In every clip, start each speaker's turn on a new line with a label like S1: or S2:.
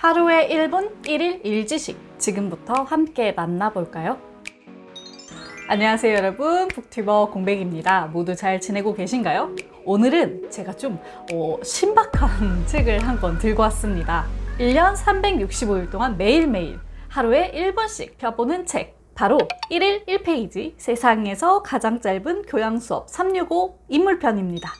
S1: 하루에 1분 1일 1지식 지금부터 함께 만나볼까요? 안녕하세요 여러분 북튜버 공백입니다. 모두 잘 지내고 계신가요? 오늘은 제가 좀 어, 신박한 책을 한 권 들고 왔습니다. 1년 365일 동안 매일매일 하루에 1분씩 펴보는 책 바로 1일 1페이지 세상에서 가장 짧은 교양 수업 365 인물편입니다.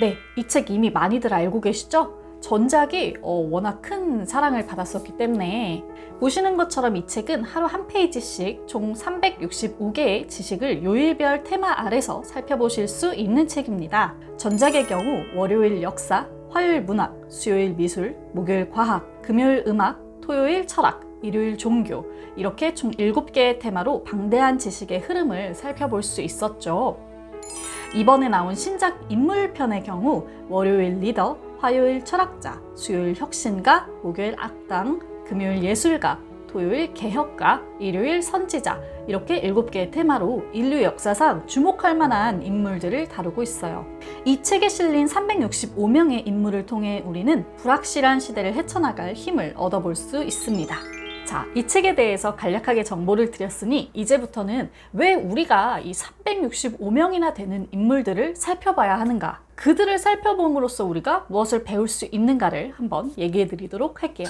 S1: 네, 이 책 이미 많이들 알고 계시죠? 전작이 어, 워낙 큰 사랑을 받았었기 때문에 보시는 것처럼 이 책은 하루 한 페이지씩 총 365개의 지식을 요일별 테마 아래서 살펴보실 수 있는 책입니다. 전작의 경우 월요일 역사, 화요일 문학, 수요일 미술, 목요일 과학, 금요일 음악, 토요일 철학, 일요일 종교 이렇게 총 7개의 테마로 방대한 지식의 흐름을 살펴볼 수 있었죠. 이번에 나온 신작 인물편의 경우 월요일 리더, 화요일 철학자, 수요일 혁신가, 목요일 악당, 금요일 예술가, 토요일 개혁가, 일요일 선지자 이렇게 7개의 테마로 인류 역사상 주목할 만한 인물들을 다루고 있어요. 이 책에 실린 365명의 인물을 통해 우리는 불확실한 시대를 헤쳐나갈 힘을 얻어볼 수 있습니다. 자, 이 책에 대해서 간략하게 정보를 드렸으니 이제부터는 왜 우리가 이 365명이나 되는 인물들을 살펴봐야 하는가? 그들을 살펴봄으로써 우리가 무엇을 배울 수 있는가를 한번 얘기해 드리도록 할게요.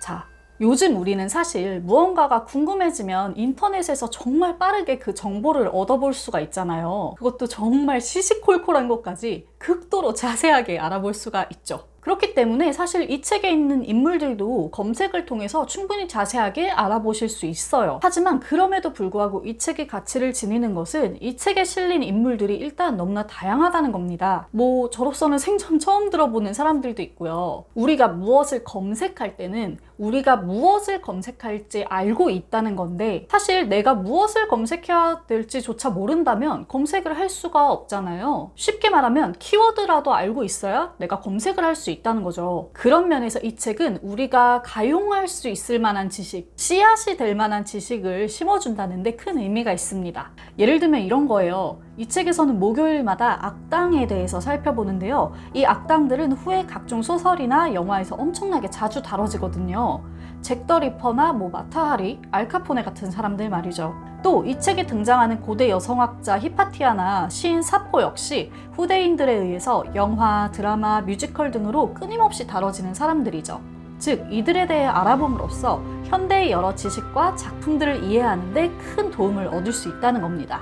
S1: 자, 요즘 우리는 사실 무언가가 궁금해지면 인터넷에서 정말 빠르게 그 정보를 얻어볼 수가 있잖아요. 그것도 정말 시시콜콜한 것까지 극도로 자세하게 알아볼 수가 있죠. 그렇기 때문에 사실 이 책에 있는 인물들도 검색을 통해서 충분히 자세하게 알아보실 수 있어요. 하지만 그럼에도 불구하고 이 책의 가치를 지니는 것은 이 책에 실린 인물들이 일단 너무나 다양하다는 겁니다. 뭐 저로서는 생전 처음 들어보는 사람들도 있고요. 우리가 무엇을 검색할 때는 우리가 무엇을 검색할지 알고 있다는 건데 사실 내가 무엇을 검색해야 될지조차 모른다면 검색을 할 수가 없잖아요. 쉽게 말하면 키워드라도 알고 있어야 내가 검색을 할 수 있 다는 거죠. 그런 면에서 이 책은 우리가 가용할 수 있을 만한 지식, 씨앗이 될 만한 지식을 심어준다는데 큰 의미가 있습니다. 예를 들면 이런 거예요. 이 책에서는 목요일마다 악당에 대해서 살펴보는데요. 이 악당들은 후에 각종 소설이나 영화에서 엄청나게 자주 다뤄지거든요. 잭더 리퍼나 뭐 마타하리, 알카포네 같은 사람들 말이죠. 또 이 책에 등장하는 고대 여성학자 히파티아나 시인 사포 역시 후대인들에 의해서 영화, 드라마, 뮤지컬 등으로 끊임없이 다뤄지는 사람들이죠. 즉 이들에 대해 알아봄으로써 현대의 여러 지식과 작품들을 이해하는 데 큰 도움을 얻을 수 있다는 겁니다.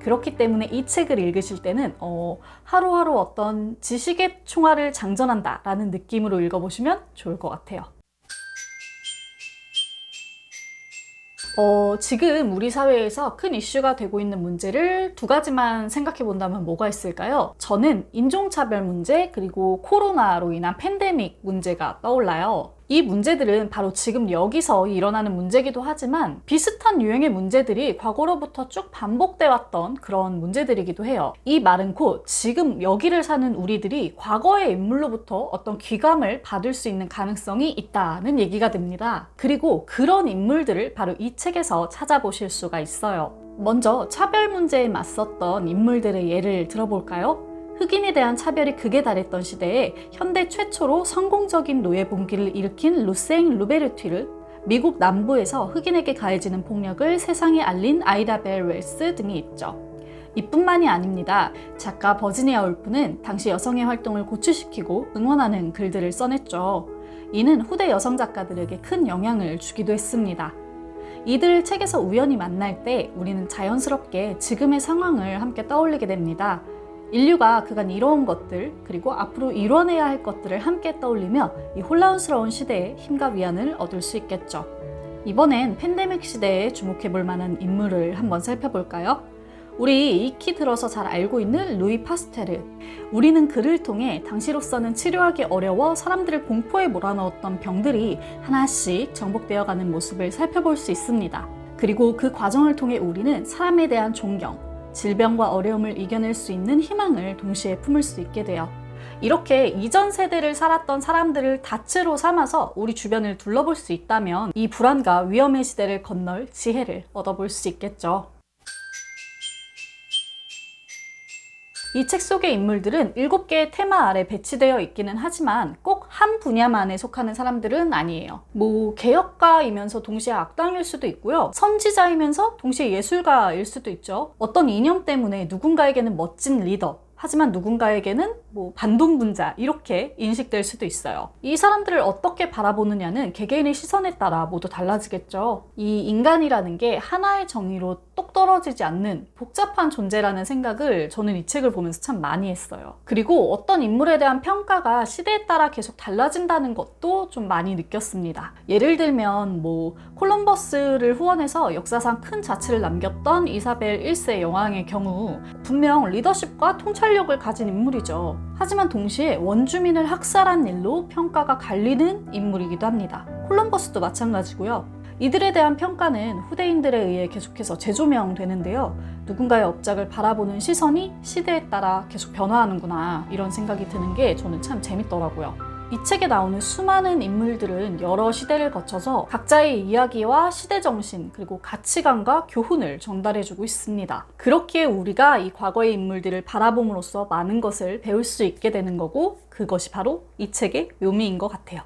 S1: 그렇기 때문에 이 책을 읽으실 때는 어, 하루하루 어떤 지식의 총알을 장전한다 라는 느낌으로 읽어보시면 좋을 것 같아요. 어, 지금 우리 사회에서 큰 이슈가 되고 있는 문제를 두 가지만 생각해 본다면 뭐가 있을까요? 저는 인종차별 문제 그리고 코로나로 인한 팬데믹 문제가 떠올라요. 이 문제들은 바로 지금 여기서 일어나는 문제기도 하지만 비슷한 유형의 문제들이 과거로부터 쭉 반복돼 왔던 그런 문제들이기도 해요. 이 말은 곧 지금 여기를 사는 우리들이 과거의 인물로부터 어떤 귀감을 받을 수 있는 가능성이 있다는 얘기가 됩니다. 그리고 그런 인물들을 바로 이 책에서 찾아보실 수가 있어요. 먼저 차별 문제에 맞섰던 인물들의 예를 들어볼까요? 흑인에 대한 차별이 극에 달했던 시대에 현대 최초로 성공적인 노예 봉기를 일으킨 루생 루베르티를 미국 남부에서 흑인에게 가해지는 폭력을 세상에 알린 아이다 벨 웰스 등이 있죠. 이뿐만이 아닙니다. 작가 버지니아 울프는 당시 여성의 활동을 고취시키고 응원하는 글들을 써냈죠. 이는 후대 여성 작가들에게 큰 영향을 주기도 했습니다. 이들 책에서 우연히 만날 때 우리는 자연스럽게 지금의 상황을 함께 떠올리게 됩니다. 인류가 그간 이뤄온 것들 그리고 앞으로 이뤄내야 할 것들을 함께 떠올리며 이 혼란스러운 시대에 힘과 위안을 얻을 수 있겠죠. 이번엔 팬데믹 시대에 주목해 볼 만한 인물을 한번 살펴볼까요? 우리 익히 들어서 잘 알고 있는 루이 파스테르. 우리는 그를 통해 당시로서는 치료하기 어려워 사람들을 공포에 몰아넣었던 병들이 하나씩 정복되어 가는 모습을 살펴볼 수 있습니다. 그리고 그 과정을 통해 우리는 사람에 대한 존경, 질병과 어려움을 이겨낼 수 있는 희망을 동시에 품을 수 있게 돼요. 이렇게 이전 세대를 살았던 사람들을 다츠로 삼아서 우리 주변을 둘러볼 수 있다면 이 불안과 위험의 시대를 건널 지혜를 얻어볼 수 있겠죠. 이 책 속의 인물들은 7개의 테마 아래 배치되어 있기는 하지만 꼭 한 분야만에 속하는 사람들은 아니에요. 뭐 개혁가이면서 동시에 악당일 수도 있고요. 선지자이면서 동시에 예술가일 수도 있죠. 어떤 이념 때문에 누군가에게는 멋진 리더, 하지만 누군가에게는 뭐 반동분자 이렇게 인식될 수도 있어요. 이 사람들을 어떻게 바라보느냐는 개개인의 시선에 따라 모두 달라지겠죠. 이 인간이라는 게 하나의 정의로 똑 떨어지지 않는 복잡한 존재라는 생각을 저는 이 책을 보면서 참 많이 했어요. 그리고 어떤 인물에 대한 평가가 시대에 따라 계속 달라진다는 것도 좀 많이 느꼈습니다. 예를 들면 뭐 콜럼버스를 후원해서 역사상 큰 자취를 남겼던 이사벨 1세 여왕의 경우 분명 리더십과 통찰력을 가진 인물이죠. 하지만 동시에 원주민을 학살한 일로 평가가 갈리는 인물이기도 합니다. 콜럼버스도 마찬가지고요. 이들에 대한 평가는 후대인들에 의해 계속해서 재조명되는데요. 누군가의 업적을 바라보는 시선이 시대에 따라 계속 변화하는구나 이런 생각이 드는 게 저는 참 재밌더라고요. 이 책에 나오는 수많은 인물들은 여러 시대를 거쳐서 각자의 이야기와 시대 정신 그리고 가치관과 교훈을 전달해주고 있습니다. 그렇기에 우리가 이 과거의 인물들을 바라봄으로써 많은 것을 배울 수 있게 되는 거고 그것이 바로 이 책의 묘미인 것 같아요.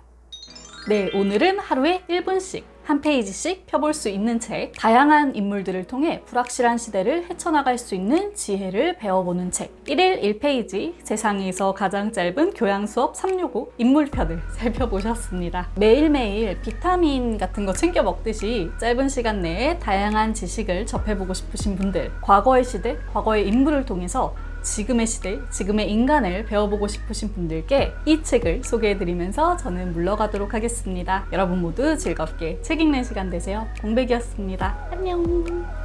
S1: 네, 오늘은 하루에 1분씩 한 페이지씩 펴볼 수 있는 책, 다양한 인물들을 통해 불확실한 시대를 헤쳐나갈 수 있는 지혜를 배워보는 책, 1일 1페이지, 세상에서 가장 짧은 교양 수업 365 인물편을 살펴보셨습니다. 매일매일 비타민 같은 거 챙겨 먹듯이 짧은 시간 내에 다양한 지식을 접해보고 싶으신 분들, 과거의 시대, 과거의 인물을 통해서 지금의 시대, 지금의 인간을 배워보고 싶으신 분들께 이 책을 소개해드리면서 저는 물러가도록 하겠습니다. 여러분 모두 즐겁게 책 읽는 시간 되세요. 공백이었습니다. 안녕!